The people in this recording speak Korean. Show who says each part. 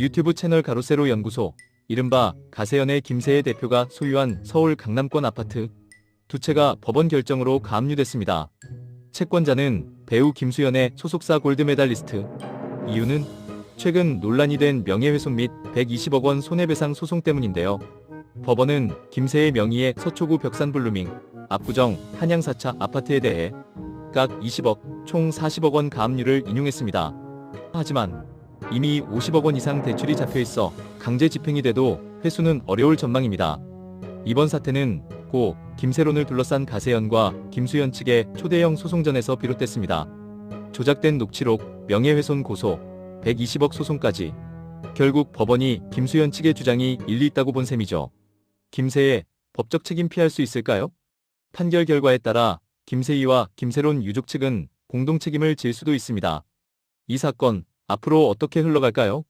Speaker 1: 유튜브 채널 가로세로 연구소, 이른바 가세연의 김세혜 대표가 소유한 서울 강남권 아파트 두 채가 법원 결정으로 가압류됐습니다. 채권자는 배우 김수현의 소속사 골드메달리스트. 이유는 최근 논란이 된 명예훼손 및 120억 원 손해배상 소송 때문인데요. 법원은 김세의 명의의 서초구 벽산블루밍, 압구정 한양 4차 아파트에 대해 각 20억, 총 40억 원 가압류를 인용했습니다. 하지만 이미 50억 원 이상 대출이 잡혀 있어 강제 집행이 돼도 회수는 어려울 전망입니다. 이번 사태는 고 김세론을 둘러싼 가세연과 김수현 측의 초대형 소송전에서 비롯됐습니다. 조작된 녹취록, 명예훼손 고소, 120억 소송까지 결국 법원이 김수현 측의 주장이 일리 있다고 본 셈이죠. 김세의 법적 책임 피할 수 있을까요? 판결 결과에 따라 김세희와 김세론 유족 측은 공동 책임을 질 수도 있습니다. 이 사건 앞으로 어떻게 흘러갈까요?